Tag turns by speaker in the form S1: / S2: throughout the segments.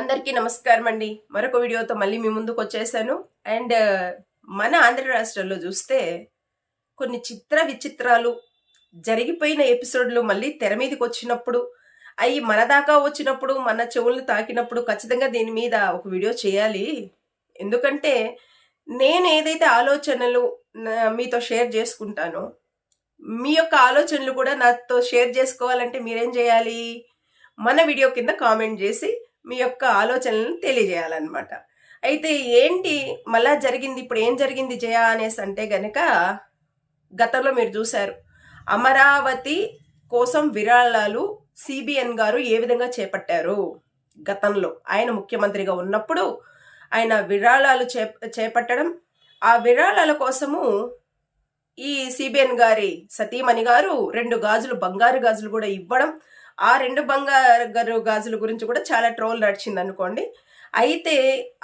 S1: అందరికీ నమస్కారం అండి. మరొక వీడియోతో మళ్ళీ మీ ముందుకు వచ్చేసాను. అండ్ మన ఆంధ్ర రాష్ట్రంలో చూస్తే కొన్ని చిత్ర విచిత్రాలు జరిగిపోయిన ఎపిసోడ్లు మళ్ళీ తెర మీదకి వచ్చినప్పుడు అవి మన దాకా వచ్చినప్పుడు మన చెవులను తాకినప్పుడు ఖచ్చితంగా దీని మీద ఒక వీడియో చేయాలి. ఎందుకంటే నేను ఏదైతే ఆలోచనలు మీతో షేర్ చేసుకుంటానో మీ యొక్క ఆలోచనలు కూడా నాతో షేర్ చేసుకోవాలంటే మీరేం చేయాలి? మన వీడియో కింద కామెంట్ చేసి మీ యొక్క ఆలోచనలను తెలియజేయాలన్నమాట. అయితే ఏంటి? మళ్ళా జరిగింది ఇప్పుడు ఏం జరిగింది జయ అనేసి అంటే గనక గతంలో మీరు చూశారు. అమరావతి కోసం విరాళాలు సిబిఎన్ గారు ఏ విధంగా చేపట్టారు? గతంలో ఆయన ముఖ్యమంత్రిగా ఉన్నప్పుడు ఆయన విరాళాలు చే చేపట్టడం ఆ విరాళాల కోసము ఈ సిబిఎన్ గారి సతీమణి గారు రెండు గాజులు బంగారు గాజులు కూడా ఇవ్వడం ఆ రెండు బంగారు గాజుల గురించి కూడా చాలా ట్రోల్ నడిచింది అనుకోండి. అయితే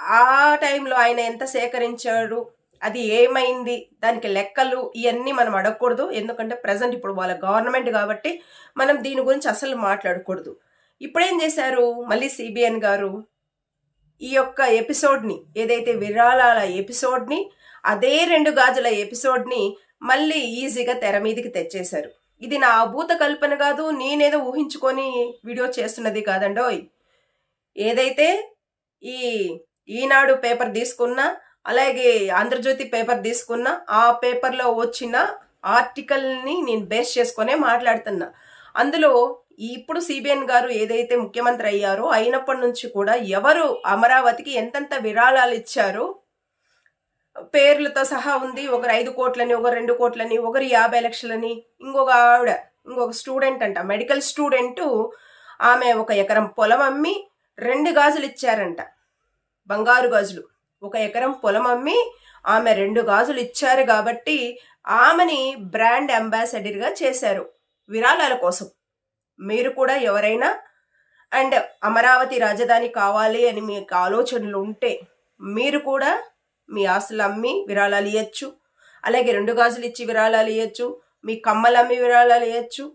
S1: ఆ టైంలో ఆయన ఎంత సేకరించాడు? అది ఏమైంది? దానికి లెక్కలు ఇవన్నీ మనం అడగకూడదు. ఎందుకంటే ప్రజెంట్ ఇప్పుడు వాళ్ళ గవర్నమెంట్ కాబట్టి మనం దీని గురించి అసలు మాట్లాడకూడదు. ఇప్పుడేం చేశారు? మళ్ళీ సిబిఎన్ గారు ఈ యొక్క ఎపిసోడ్ని ఏదైతే విరాళాల ఎపిసోడ్ని అదే రెండు గాజుల ఎపిసోడ్ని మళ్ళీ ఈజీగా తెర మీదకి తెచ్చేశారు. ఇది నా అభూత కల్పన కాదు నేనేదో ఊహించుకొని వీడియో చేస్తున్నది కాదండోయ్. ఏదైతే ఈ ఈనాడు పేపర్ తీసుకున్నా అలాగే ఆంధ్రజ్యోతి పేపర్ తీసుకున్నా ఆ పేపర్లో వచ్చిన ఆర్టికల్ని నేను బేస్ చేసుకునే మాట్లాడుతున్నా. అందులో ఇప్పుడు సిబిఎన్ గారు ఏదైతే ముఖ్యమంత్రి అయ్యారో అయినప్పటి నుంచి కూడా ఎవరు అమరావతికి ఎంతెంత విరాళాలు ఇచ్చారు పేర్లతో సహా ఉంది. ఒకరు ఐదు కోట్లని ఒకరు రెండు కోట్లని ఒకరు యాభై లక్షలని. ఇంకొక ఆవిడ ఇంకొక స్టూడెంట్ అంట. మెడికల్ స్టూడెంట్ ఆమె ఒక ఎకరం పొలం అమ్మి రెండు గాజులు ఇచ్చారంట. బంగారు గాజులు. ఒక ఎకరం పొలం అమ్మి ఆమె రెండు గాజులు ఇచ్చారు కాబట్టి ఆమెని బ్రాండ్ అంబాసిడర్గా చేశారు విరాళాల కోసం. మీరు కూడా ఎవరైనా అండ్ అమరావతి రాజధాని కావాలి అని మీకు ఆలోచనలు ఉంటే మీరు కూడా మీ ఆస్తులు అమ్మి విరాళాలు ఇవ్వచ్చు అలాగే రెండు గాజులు ఇచ్చి విరాళాలు ఇవ్వచ్చు మీ కమ్మలు అమ్మి విరాళాలు ఇవ్వచ్చు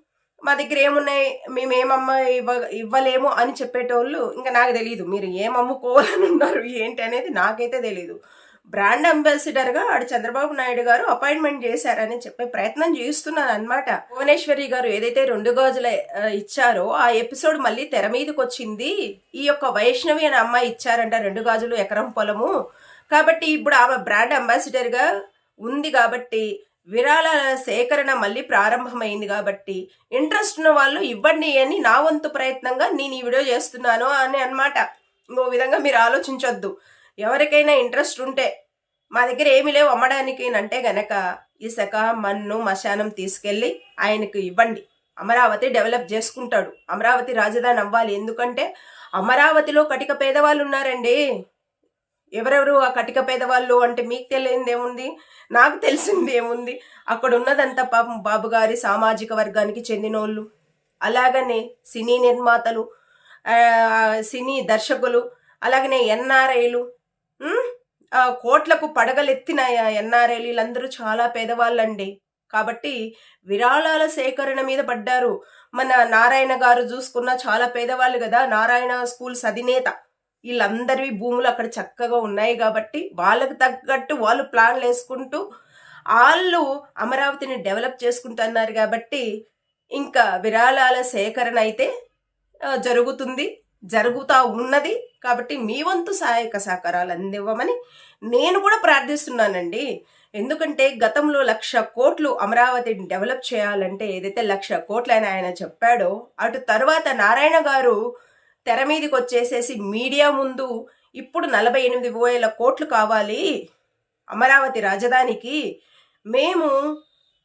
S1: మా దగ్గర ఏమున్నాయి? మేము ఏమమ్మ ఇవ్వ ఇవ్వలేము అని చెప్పేటోళ్ళు ఇంకా నాకు తెలియదు మీరు ఏం ఉన్నారు? ఏంటి అనేది నాకైతే తెలియదు బ్రాండ్ అంబాసిడర్గా ఆడు చంద్రబాబు నాయుడు గారు అపాయింట్మెంట్ చేశారని చెప్పే ప్రయత్నం చేస్తున్నాను అనమాట భువనేశ్వరి గారు ఏదైతే రెండు గాజుల ఇచ్చారో ఆ ఎపిసోడ్ మళ్ళీ తెర మీదకి వచ్చింది ఈ యొక్క వైష్ణవి అనే అమ్మాయి ఇచ్చారంట రెండు గాజులు ఎకరం పొలము. కాబట్టి ఇప్పుడు ఆమె బ్రాండ్ అంబాసిడర్గా ఉంది కాబట్టి విరాళాల సేకరణ మళ్ళీ ప్రారంభమైంది కాబట్టి ఇంట్రెస్ట్ ఉన్న వాళ్ళు ఇవ్వండి అని నా వంతు ప్రయత్నంగా నేను ఈ వీడియో చేస్తున్నాను అని అనమాట ఇంకో విధంగా మీరు ఆలోచించొద్దు. ఎవరికైనా ఇంట్రెస్ట్ ఉంటే మా దగ్గర ఏమి లేవు అమ్మడానికి అంటే గనక ఇసక మన్ను మశానం తీసుకెళ్ళి ఆయనకు ఇవ్వండి. అమరావతి డెవలప్ చేసుకుంటాడు. అమరావతి రాజధాని అవ్వాలి. ఎందుకంటే అమరావతిలో కటిక పేదవాళ్ళు ఉన్నారండి. ఎవరెవరు ఆ కటిక పేదవాళ్ళు అంటే మీకు తెలియంది ఏముంది నాకు తెలిసింది ఏముంది అక్కడ ఉన్నదంతా పాపం బాబు గారి సామాజిక వర్గానికి చెందినోళ్ళు. అలాగనే సినీ నిర్మాతలు సినీ దర్శకులు అలాగనే ఎన్ఆర్ఐలు కోట్లకు పడగలెత్తిన ఎన్ఆర్ఐలు వీళ్ళందరూ చాలా పేదవాళ్ళండి. కాబట్టి విరాళాల సేకరణ మీద పడ్డారు. మన నారాయణ గారు చూసుకున్న చాలా పేదవాళ్ళు కదా నారాయణ స్కూల్స్ అధినేత వీళ్ళందరివి భూములు అక్కడ చక్కగా ఉన్నాయి కాబట్టి వాళ్ళకి తగ్గట్టు వాళ్ళు ప్లాన్లు వేసుకుంటూ వాళ్ళు అమరావతిని డెవలప్ చేసుకుంటున్నారు కాబట్టి ఇంకా విరాళాల సేకరణ అయితే జరుగుతుంది. జరుగుతూ ఉన్నది కాబట్టి మీ వంతు సహాయక సహకారాలు అందివ్వమని నేను కూడా ప్రార్థిస్తున్నానండి. ఎందుకంటే గతంలో లక్ష కోట్లు అమరావతిని డెవలప్ చేయాలంటే ఏదైతే లక్ష కోట్లు అని ఆయన చెప్పాడో అటు తర్వాత నారాయణ గారు తెర మీదకి వచ్చేసేసి మీడియా ముందు ఇప్పుడు నలభై ఎనిమిది వేల కోట్లు కావాలి అమరావతి రాజధానికి. మేము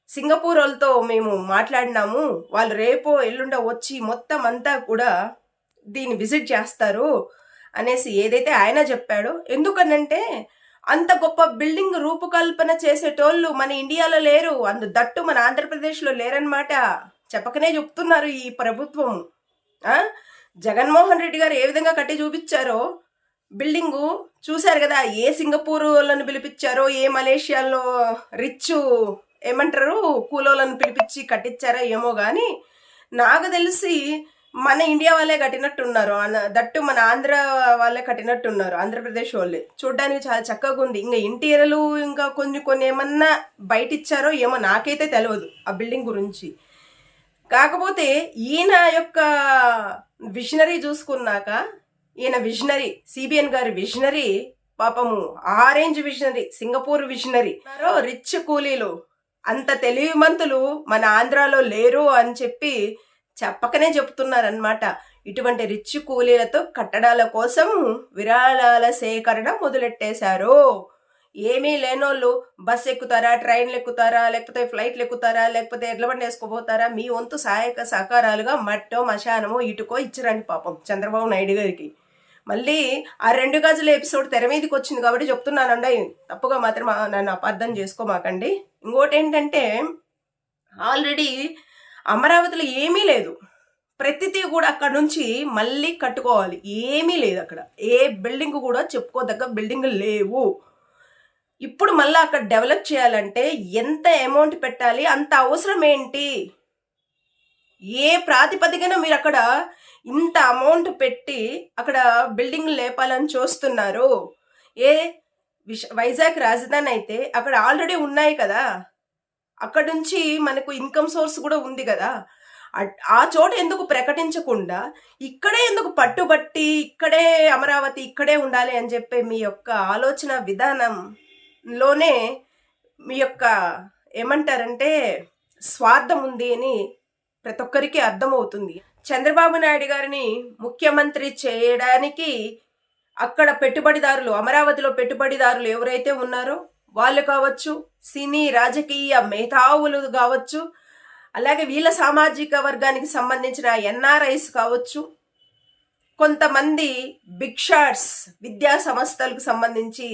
S1: సింగపూర్ వాళ్ళతో మేము మాట్లాడినాము. వాళ్ళు రేపో ఎల్లుండో వచ్చి మొత్తం అంతా కూడా దీన్ని విజిట్ చేస్తారు అనేసి ఏదైతే ఆయన చెప్పాడో. ఎందుకనంటే అంత గొప్ప బిల్డింగ్ రూపకల్పన చేసేటోళ్ళు మన ఇండియాలో లేరు. అందు దట్టు మన ఆంధ్రప్రదేశ్లో లేరనమాట చెప్పకనే చెప్తున్నారు ఈ ప్రభుత్వం. జగన్మోహన్ రెడ్డి గారు ఏ విధంగా కట్టి చూపించారో బిల్డింగు చూశారు కదా ఏ సింగపూర్ వాళ్ళని పిలిపించారో ఏ మలేషియాలో రిచ్ ఏమంటారు కూలోళ్ళని పిలిపించి కట్టించారో ఏమో కానీ నాకు తెలిసి మన ఇండియా వాళ్ళే కట్టినట్టున్నారు. దట్టు మన ఆంధ్ర వాళ్ళే కట్టినట్టున్నారు ఆంధ్రప్రదేశ్ వాళ్ళే. చూడడానికి చాలా చక్కగా ఉంది. ఇంకా ఇంటీరియర్లు ఇంకా కొన్ని కొన్ని ఏమన్నా బయట ఇచ్చారో ఏమో నాకైతే తెలియదు ఆ బిల్డింగ్ గురించి. కాకపోతే ఈయన యొక్క విజనరీ చూసుకున్నాక ఈయన విజనరీ సిబిఎన్ గారి విజనరీ పాపము orange visionary Singapore visionary. Rich కూలీలు. అంత తెలివిమంతులు మన ఆంధ్రాలో లేరు అని చెప్పి చెప్పకనే చెప్తున్నారనమాట ఇటువంటి రిచ్ కూలీలతో కట్టడాల కోసం విరాళాల సేకరణ మొదలెట్టేశారు. ఏమీ లేనోళ్ళు బస్ ఎక్కుతారా ట్రైన్లు ఎక్కుతారా లేకపోతే ఫ్లైట్లు ఎక్కుతారా లేకపోతే ఎడ్ల బండి వేసుకోపోతారా మీ వంతు సహాయక సహకారాలుగా మట్టో మశానమో ఇటుకో ఇచ్చారండి పాపం చంద్రబాబు నాయుడు గారికి. మళ్ళీ ఆ రెండు గజుల ఎపిసోడ్ తెర మీదకి వచ్చింది కాబట్టి చెప్తున్నానండి. తప్పుగా మాత్రం నన్ను అపార్థం చేసుకోమాకండి. ఇంకోటి ఏంటంటే ఆల్రెడీ అమరావతిలో ఏమీ లేదు. ప్రతిదీ కూడా అక్కడ నుంచి మళ్ళీ కట్టుకోవాలి. ఏమీ లేదు అక్కడ. ఏ బిల్డింగ్ కూడా చెప్పుకోదగ్గ బిల్డింగ్ లేవు. ఇప్పుడు మళ్ళీ అక్కడ డెవలప్ చేయాలంటే ఎంత అమౌంట్ పెట్టాలి అంత అవసరం ఏంటి? ఏ ప్రాతిపదికన మీరు అక్కడ ఇంత అమౌంట్ పెట్టి అక్కడ బిల్డింగ్ లేపాలని చూస్తున్నారు? ఏ విశ వైజాగ్ రాజధాని అయితే అక్కడ ఆల్రెడీ ఉన్నాయి కదా? అక్కడ నుంచి మనకు ఇన్కమ్ సోర్స్ కూడా ఉంది కదా? ఆ చోట ఎందుకు ప్రకటించకుండా ఇక్కడే ఎందుకు పట్టుబట్టి ఇక్కడే అమరావతి ఇక్కడే ఉండాలి అని చెప్పే మీ యొక్క ఆలోచన విధానం? లోనే మీ యొక్క ఏమంటారంటే స్వార్థం ఉంది అని ప్రతి ఒక్కరికి అర్థమవుతుంది. చంద్రబాబు నాయుడు గారిని ముఖ్యమంత్రి చేయడానికి అక్కడ పెట్టుబడిదారులు అమరావతిలో పెట్టుబడిదారులు ఎవరైతే ఉన్నారో వాళ్ళు కావచ్చు సినీ రాజకీయ మేధావులు కావచ్చు అలాగే వీళ్ళ సామాజిక వర్గానికి సంబంధించిన ఎన్ఆర్ఐస్ కావచ్చు కొంతమంది బిగ్ షాట్స్ విద్యా సంస్థలకు సంబంధించి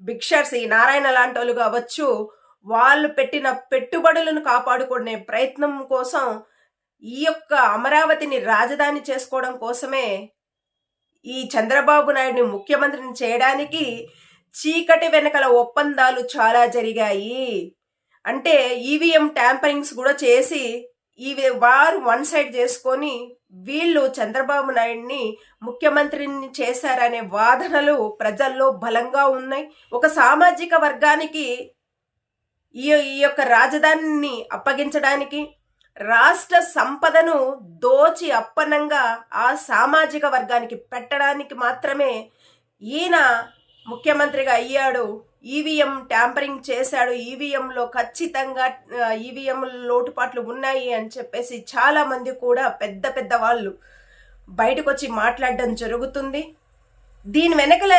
S1: బిగ్ ఈ నారాయణ లాంటి వాళ్ళు కావచ్చు వాళ్ళు పెట్టిన పెట్టుబడులను కాపాడుకునే ప్రయత్నం కోసం ఈ యొక్క అమరావతిని రాజధాని చేసుకోవడం కోసమే ఈ చంద్రబాబు నాయుడిని ముఖ్యమంత్రిని చేయడానికి చీకటి వెనకల ఒప్పందాలు చాలా జరిగాయి. అంటే ఈవీఎం ట్యాంపరింగ్స్ కూడా చేసి ఇవి వారు వన్ సైడ్ చేసుకొని వీళ్ళు చంద్రబాబు నాయుడిని ముఖ్యమంత్రిని చేశారనే వాదనలు ప్రజల్లో బలంగా ఉన్నాయి. ఒక సామాజిక వర్గానికి ఈ ఈ యొక్క రాజధానిని అప్పగించడానికి రాష్ట్ర సంపదను దోచి అప్పనంగా ఆ సామాజిక వర్గానికి పెట్టడానికి మాత్రమే ఈయన ముఖ్యమంత్రిగా అయ్యాడు. ఈవీఎం ట్యాంపరింగ్ చేశాడు. ఈవీఎంలో ఖచ్చితంగా ఈవీఎం లోటుపాట్లు ఉన్నాయి అని చెప్పేసి చాలా మంది కూడా పెద్ద పెద్ద వాళ్ళు బయటకు వచ్చి మాట్లాడడం జరుగుతుంది. దీని వెనకల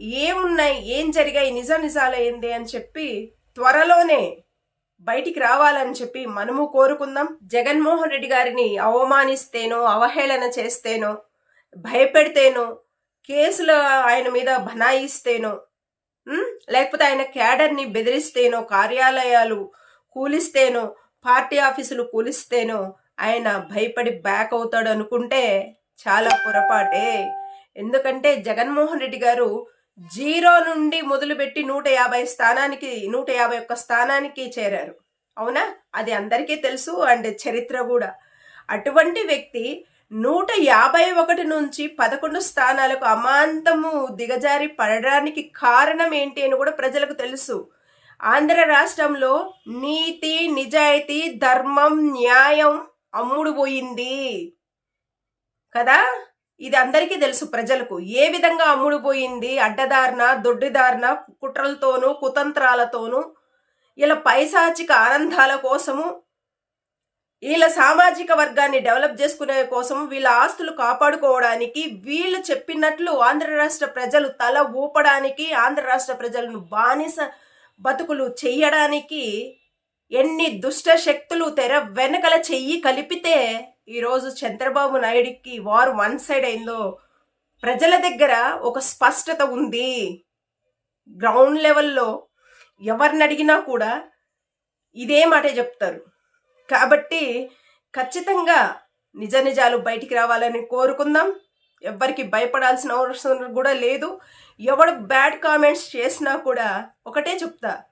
S1: ఏమున్నాయి? ఏం జరిగాయి? నిజ నిజాలు అని చెప్పి త్వరలోనే బయటికి రావాలని చెప్పి మనము కోరుకుందాం. జగన్మోహన్ రెడ్డి గారిని అవమానిస్తేనో అవహేళన చేస్తేనో భయపెడితేనో కేసులు ఆయన మీద బనాయిస్తేనో లేకపోతే ఆయన క్యాడర్ని బెదిరిస్తేనో కార్యాలయాలు కూలిస్తేనో పార్టీ ఆఫీసులు కూలిస్తేనో ఆయన భయపడి బ్యాక్ అవుతాడు అనుకుంటే చాలా పొరపాటే. ఎందుకంటే జగన్మోహన్ రెడ్డి గారు జీరో నుండి మొదలుపెట్టి నూట యాభై స్థానానికి నూట యాభై ఒక్క స్థానానికి చేరారు. అవునా? అది అందరికీ తెలుసు అండ్ చరిత్ర కూడా. అటువంటి వ్యక్తి నూట యాభై ఒకటి నుంచి పదకొండు స్థానాలకు అమాంతము దిగజారి పడడానికి కారణం ఏంటి అని కూడా ప్రజలకు తెలుసు. ఆంధ్ర రాష్ట్రంలో నీతి నిజాయితీ ధర్మం న్యాయం అమ్ముడు పోయింది కదా? ఇది అందరికీ తెలుసు ప్రజలకు. ఏ విధంగా అమ్ముడు పోయింది అడ్డదారిన దొడ్డిదారిన కుట్రలతోనూ కుతంత్రాలతోనూ ఇలా పైశాచిక ఆనందాల కోసము వీళ్ళ సామాజిక వర్గాన్ని డెవలప్ చేసుకునే కోసం వీళ్ళ ఆస్తులు కాపాడుకోవడానికి వీళ్ళు చెప్పినట్లు ఆంధ్ర రాష్ట్ర ప్రజలు తల ఊపడానికి ఆంధ్ర రాష్ట్ర ప్రజలను బానిస బతుకులు చెయ్యడానికి ఎన్ని దుష్ట శక్తులు తెర వెనకల చెయ్యి కలిపితే ఈరోజు చంద్రబాబు నాయుడికి వారు వన్ సైడ్ అయిందో. ప్రజల దగ్గర ఒక స్పష్టత ఉంది. గ్రౌండ్ లెవెల్లో ఎవరిని అడిగినా కూడా ఇదే మాటే చెప్తారు. కాబట్టి ఖచ్చితంగా నిజ నిజాలు బయటికి రావాలని కోరుకుందాం. ఎవ్వరికి భయపడాల్సిన అవసరం కూడా లేదు. ఎవడు బ్యాడ్ కామెంట్స్ చేసినా కూడా ఒకటే చెప్తా.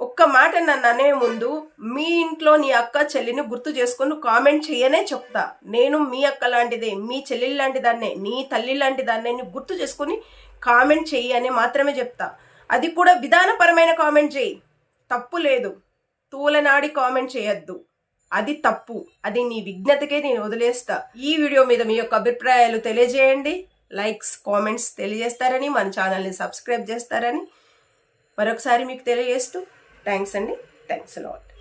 S1: ఒక్క మాట నన్ను అనే ముందు మీ ఇంట్లో నీ అక్క చెల్లిని గుర్తు చేసుకొని కామెంట్ చేయనే చెప్తా. నేను మీ అక్క లాంటిదే మీ చెల్లి లాంటి దాన్నే నీ తల్లి లాంటి దాన్నే గుర్తు చేసుకొని కామెంట్ చెయ్యి అని మాత్రమే చెప్తా. అది కూడా విధానపరమైన కామెంట్ చేయి తప్పు లేదు. తూలనాడి కామెంట్ చేయొద్దు. అది తప్పు. అది నీ విజ్ఞతకే నేను వదిలేస్తా. ఈ వీడియో మీద మీ యొక్క అభిప్రాయాలు తెలియజేయండి. లైక్స్ కామెంట్స్ తెలియజేస్తారని మన ఛానల్ని సబ్స్క్రైబ్ చేస్తారని మరొకసారి మీకు తెలియజేస్తూ థ్యాంక్స్ అండి. Thanks lot.